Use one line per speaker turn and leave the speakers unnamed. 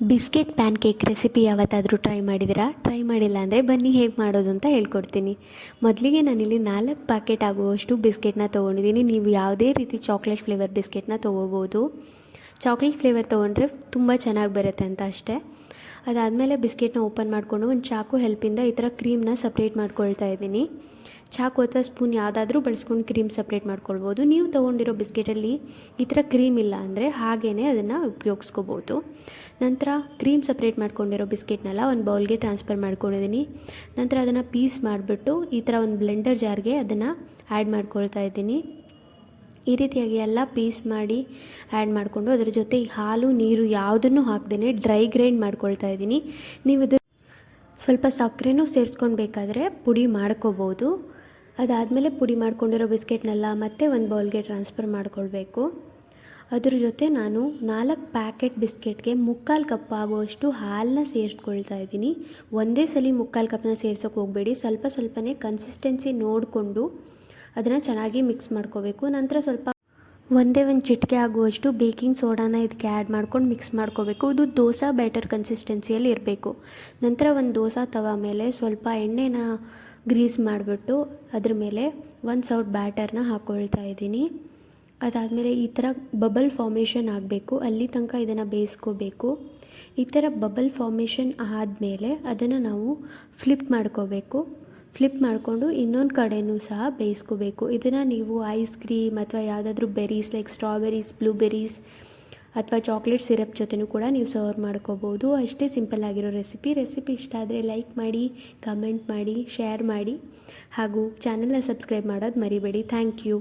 Biscuit pancake recipe ಯಾವತ್ತಾದರೂ try ಮಾಡಿದಿರಾ try ಮಾಡಿಲ್ಲ ಅಂದರೆ ಬನ್ನಿ ಹೇಗೆ ಮಾಡೋದು ಅಂತ ಹೇಳ್ಕೊಡ್ತೀನಿ. ಮೊದಲಿಗೆ ನಾನಿಲ್ಲಿ ನಾಲ್ಕು ಪ್ಯಾಕೆಟ್ ಆಗುವಷ್ಟು ಬಿಸ್ಕೆಟ್ನ ತೊಗೊಂಡಿದ್ದೀನಿ. ನೀವು ಯಾವುದೇ ರೀತಿ ಚಾಕ್ಲೇಟ್ ಫ್ಲೇವರ್ ಬಿಸ್ಕೆಟ್ನ ತೊಗೋಬೋದು. ಚಾಕ್ಲೇಟ್ ಫ್ಲೇವರ್ ತೊಗೊಂಡ್ರೆ ತುಂಬ ಚೆನ್ನಾಗಿ ಬರುತ್ತೆ ಅಂತ ಅಷ್ಟೇ. ಅದಾದಮೇಲೆ ಬಿಸ್ಕೆಟ್ನ ಓಪನ್ ಮಾಡಿಕೊಂಡು ಒಂದು ಚಾಕು ಹೆಲ್ಪಿಂದ ಈ ಥರ ಕ್ರೀಮ್ನ ಸಪ್ರೇಟ್ ಮಾಡ್ಕೊಳ್ತಾ ಇದ್ದೀನಿ. ಚಾಕು ಅಥವಾ ಸ್ಪೂನ್ ಯಾವುದಾದ್ರೂ ಬಳಸ್ಕೊಂಡು ಕ್ರೀಮ್ ಸಪ್ರೇಟ್ ಮಾಡ್ಕೊಳ್ಬೋದು. ನೀವು ತೊಗೊಂಡಿರೋ ಬಿಸ್ಕೆಟಲ್ಲಿ ಈ ಥರ ಕ್ರೀಮ್ ಇಲ್ಲ ಅಂದರೆ ಹಾಗೇ ಅದನ್ನು ಉಪಯೋಗಿಸ್ಕೋಬೋದು. ನಂತರ ಕ್ರೀಮ್ ಸಪ್ರೇಟ್ ಮಾಡ್ಕೊಂಡಿರೋ ಬಿಸ್ಕೆಟ್ನೆಲ್ಲ ಒಂದು ಬೌಲ್ಗೆ ಟ್ರಾನ್ಸ್ಫರ್ ಮಾಡ್ಕೊಂಡಿದ್ದೀನಿ. ನಂತರ ಅದನ್ನು ಪೀಸ್ ಮಾಡಿಬಿಟ್ಟು ಈ ಥರ ಒಂದು ಬ್ಲೆಂಡರ್ ಜಾರ್ಗೆ ಅದನ್ನು ಆ್ಯಡ್ ಮಾಡ್ಕೊಳ್ತಾ ಇದ್ದೀನಿ. ಈ ರೀತಿಯಾಗಿ ಎಲ್ಲ ಪೀಸ್ ಮಾಡಿ ಆ್ಯಡ್ ಮಾಡಿಕೊಂಡು ಅದರ ಜೊತೆ ಹಾಲು, ನೀರು ಯಾವುದನ್ನು ಹಾಕ್ದೇ ಡ್ರೈ ಗ್ರೈಂಡ್ ಮಾಡ್ಕೊಳ್ತಾ ಇದ್ದೀನಿ. ನೀವು ಇದು ಸ್ವಲ್ಪ ಸಕ್ಕರೆನೂ ಸೇರಿಸ್ಕೊಂಡು ಬೇಕಾದರೆ ಪುಡಿ ಮಾಡ್ಕೋಬೋದು. ಅದಾದಮೇಲೆ ಪುಡಿ ಮಾಡ್ಕೊಂಡಿರೋ ಬಿಸ್ಕೆಟ್ನೆಲ್ಲ ಮತ್ತೆ ಒಂದು ಬೌಲ್ಗೆ ಟ್ರಾನ್ಸ್ಫರ್ ಮಾಡ್ಕೊಳ್ಬೇಕು. ಅದ್ರ ಜೊತೆ ನಾನು ನಾಲ್ಕು ಪ್ಯಾಕೆಟ್ ಬಿಸ್ಕೆಟ್ಗೆ ಮುಕ್ಕಾಲು ಕಪ್ ಆಗುವಷ್ಟು ಹಾಲನ್ನ ಸೇರಿಸ್ಕೊಳ್ತಾ ಇದ್ದೀನಿ. ಒಂದೇ ಸಲ ಮುಕ್ಕಾಲು ಕಪ್ನ ಸೇರ್ಸೋಕೆ ಹೋಗಬೇಡಿ. ಸ್ವಲ್ಪ ಸ್ವಲ್ಪನೇ ಕನ್ಸಿಸ್ಟೆನ್ಸಿ ನೋಡಿಕೊಂಡು ಅದನ್ನು ಚೆನ್ನಾಗಿ ಮಿಕ್ಸ್ ಮಾಡ್ಕೋಬೇಕು. ನಂತರ ಸ್ವಲ್ಪ ಒಂದೇ ಒಂದು ಚಿಟಿಕೆ ಆಗುವಷ್ಟು ಬೇಕಿಂಗ್ ಸೋಡಾನ ಇದಕ್ಕೆ ಆ್ಯಡ್ ಮಾಡ್ಕೊಂಡು ಮಿಕ್ಸ್ ಮಾಡ್ಕೋಬೇಕು. ಇದು ದೋಸೆ ಬ್ಯಾಟರ್ ಕನ್ಸಿಸ್ಟೆನ್ಸಿಯಲ್ಲಿ ಇರಬೇಕು. ನಂತರ ಒಂದು ದೋಸೆ ತವ ಮೇಲೆ ಸ್ವಲ್ಪ ಎಣ್ಣೆನ ಗ್ರೀಸ್ ಮಾಡಿಬಿಟ್ಟು ಅದ್ರ ಮೇಲೆ ಒಂದು ಸೌಟ್ ಬ್ಯಾಟರ್ನ ಹಾಕ್ಕೊಳ್ತಾ ಇದ್ದೀನಿ. ಅದಾದಮೇಲೆ ಈ ಥರ ಬಬಲ್ ಫಾರ್ಮೇಷನ್ ಆಗಬೇಕು. ಅಲ್ಲಿ ತನಕ ಇದನ್ನು ಬೇಯಿಸ್ಕೋಬೇಕು. ಈ ಥರ ಬಬಲ್ ಫಾರ್ಮೇಷನ್ ಆದಮೇಲೆ ಅದನ್ನು ನಾವು ಫ್ಲಿಪ್ ಮಾಡ್ಕೋಬೇಕು. ಫ್ಲಿಪ್ ಮಾಡಿಕೊಂಡು ಇನ್ನೊಂದು ಕಡೆಯೂ ಸಹ ಬೇಯಿಸ್ಕೋಬೇಕು. ಇದನ್ನು ನೀವು ಐಸ್ ಕ್ರೀಮ್ ಅಥವಾ ಯಾವುದಾದ್ರೂ ಬೆರೀಸ್ ಲೈಕ್ ಸ್ಟ್ರಾಬೆರೀಸ್ ಬ್ಲೂಬೆರೀಸ್ ಅಥವಾ ಚಾಕ್ಲೇಟ್ ಸಿರಪ್ ಜೊತೆನೂ ಕೂಡ ನೀವು ಸರ್ವ್ ಮಾಡ್ಕೋಬೋದು. ಅಷ್ಟೇ ಸಿಂಪಲ್ ಆಗಿರೋ ರೆಸಿಪಿ ರೆಸಿಪಿ ಇಷ್ಟ ಆದರೆ ಲೈಕ್ ಮಾಡಿ ಕಮೆಂಟ್ ಮಾಡಿ ಶೇರ್ ಮಾಡಿ ಹಾಗೂ ಚಾನಲ್ನ ಸಬ್ಸ್ಕ್ರೈಬ್ ಮಾಡೋದು ಮರಿಬೇಡಿ. Thank you